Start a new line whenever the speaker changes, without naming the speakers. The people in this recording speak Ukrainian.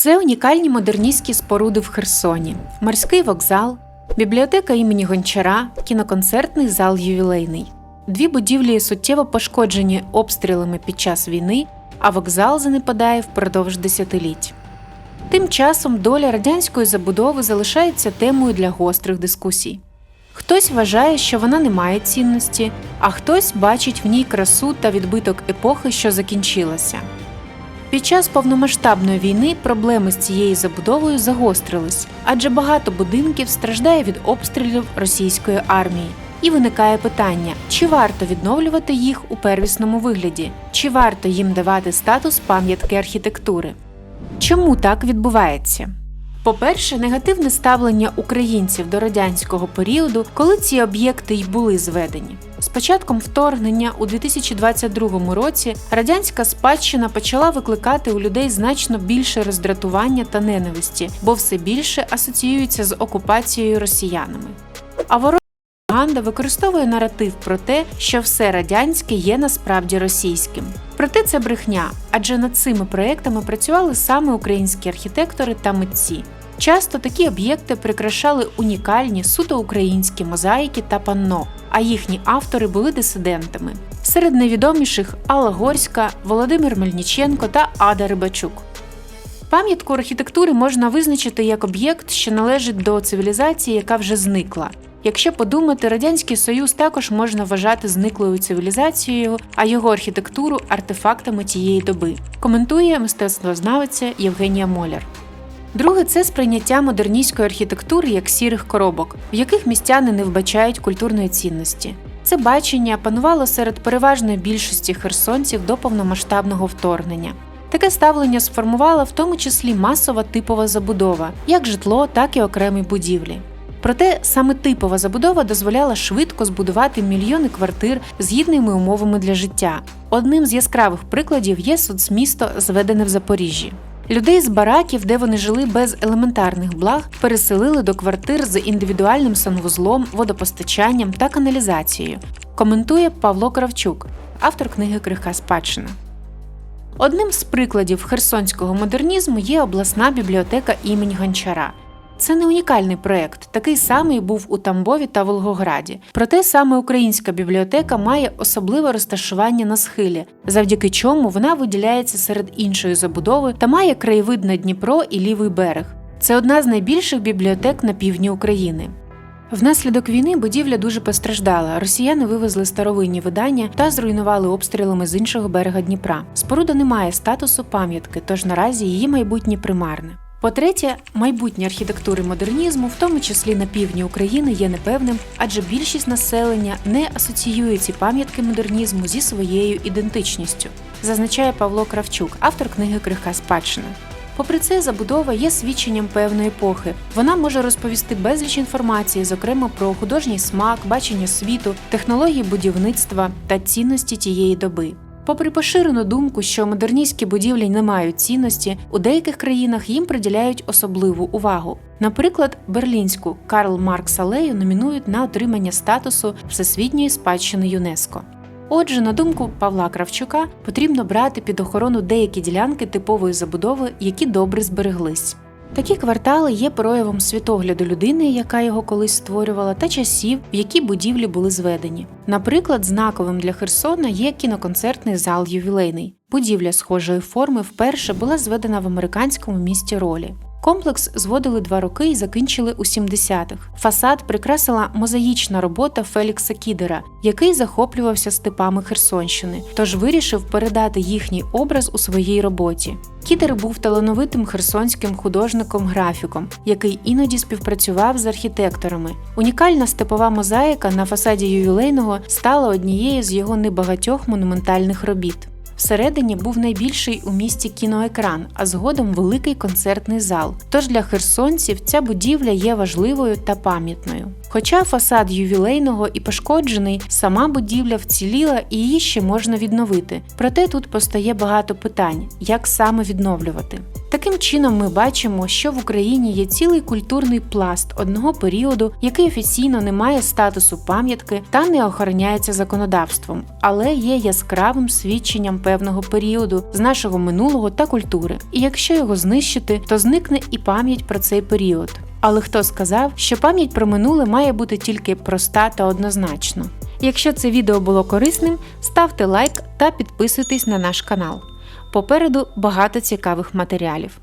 Це унікальні модерністські споруди в Херсоні, морський вокзал, бібліотека імені Гончара, кіноконцертний зал ювілейний. Дві будівлі суттєво пошкоджені обстрілами під час війни, а вокзал занепадає впродовж десятиліть. Тим часом доля радянської забудови залишається темою для гострих дискусій. Хтось вважає, що вона не має цінності, а хтось бачить в ній красу та відбиток епохи, що закінчилася. Під час повномасштабної війни проблеми з цією забудовою загострились, адже багато будинків страждає від обстрілів російської армії. І виникає питання: чи варто відновлювати їх у первісному вигляді, чи варто їм давати статус пам'ятки архітектури? Чому так відбувається? По-перше, негативне ставлення українців до радянського періоду, коли ці об'єкти й були зведені. З початком вторгнення у 2022 році радянська спадщина почала викликати у людей значно більше роздратування та ненависті, бо все більше асоціюється з окупацією росіянами. А ворожа пропаганда використовує наратив про те, що все радянське є насправді російським. Проте це брехня, адже над цими проектами працювали саме українські архітектори та митці. Часто такі об'єкти прикрашали унікальні суто українські мозаїки та панно, а їхні автори були дисидентами. Серед найвідоміших Алла Горська, Володимир Мельниченко та Ада Рибачук. Пам'ятку архітектури можна визначити як об'єкт, що належить до цивілізації, яка вже зникла. Якщо подумати, Радянський Союз також можна вважати зниклою цивілізацією, а його архітектуру артефактами тієї доби. Коментує мистецтвознавиця Євгенія Моляр. Друге це сприйняття модерністської архітектури як сірих коробок, в яких містяни не вбачають культурної цінності. Це бачення панувало серед переважної більшості херсонців до повномасштабного вторгнення. Таке ставлення сформувала в тому числі масова типова забудова, як житло, так і окремі будівлі. Проте саме типова забудова дозволяла швидко збудувати мільйони квартир з гідними умовами для життя. Одним з яскравих прикладів є соцмісто, зведене в Запоріжжі. Людей з бараків, де вони жили без елементарних благ, переселили до квартир з індивідуальним санвузлом, водопостачанням та каналізацією. Коментує Павло Кравчук, автор книги Крихка спадщина. Одним з прикладів херсонського модернізму є обласна бібліотека імені Гончара. Це не унікальний проект, такий самий був у Тамбові та Волгограді. Проте саме українська бібліотека має особливе розташування на схилі, завдяки чому вона виділяється серед іншої забудови та має краєвид на Дніпро і лівий берег. Це одна з найбільших бібліотек на півдні України. Внаслідок війни будівля дуже постраждала. Росіяни вивезли старовинні видання та зруйнували обстрілами з іншого берега Дніпра. Споруда не має статусу пам'ятки, тож наразі її майбутнє примарне. По-третє, майбутнє архітектури модернізму, в тому числі на півдні України, є непевним, адже більшість населення не асоціює ці пам'ятки модернізму зі своєю ідентичністю, зазначає Павло Кравчук, автор книги Крихка спадщина. Попри це, забудова є свідченням певної епохи. Вона може розповісти безліч інформації, зокрема про художній смак, бачення світу, технології будівництва та цінності тієї доби. Попри поширену думку, що модерністські будівлі не мають цінності, у деяких країнах їм приділяють особливу увагу. Наприклад, берлінську Карл Маркс Алею номінують на отримання статусу Всесвітньої спадщини ЮНЕСКО. Отже, на думку Павла Кравчука, потрібно брати під охорону деякі ділянки типової забудови, які добре збереглись. Такі квартали є проявом світогляду людини, яка його колись створювала, та часів, в які будівлі були зведені. Наприклад, знаковим для Херсона є кіноконцертний зал ювілейний. Будівля схожої форми вперше була зведена в американському місті Ролі. Комплекс зводили два роки і закінчили у 70-х. Фасад прикрасила мозаїчна робота Фелікса Кідера, який захоплювався степами Херсонщини, тож вирішив передати їхній образ у своїй роботі. Кідер був талановитим херсонським художником-графіком, який іноді співпрацював з архітекторами. Унікальна степова мозаїка на фасаді ювілейного стала однією з його небагатьох монументальних робіт. Всередині був найбільший у місті кіноекран, а згодом великий концертний зал. Тож для херсонців ця будівля є важливою та пам'ятною. Хоча фасад ювілейного і пошкоджений, сама будівля вціліла і її ще можна відновити. Проте тут постає багато питань, як саме відновлювати. Таким чином, ми бачимо, що в Україні є цілий культурний пласт одного періоду, який офіційно не має статусу пам'ятки та не охороняється законодавством, але є яскравим свідченням певного періоду з нашого минулого та культури. І якщо його знищити, то зникне і пам'ять про цей період. Але хто сказав, що пам'ять про минуле має бути тільки проста та однозначно? Якщо це відео було корисним, ставте лайк та підписуйтесь на наш канал. Попереду багато цікавих матеріалів.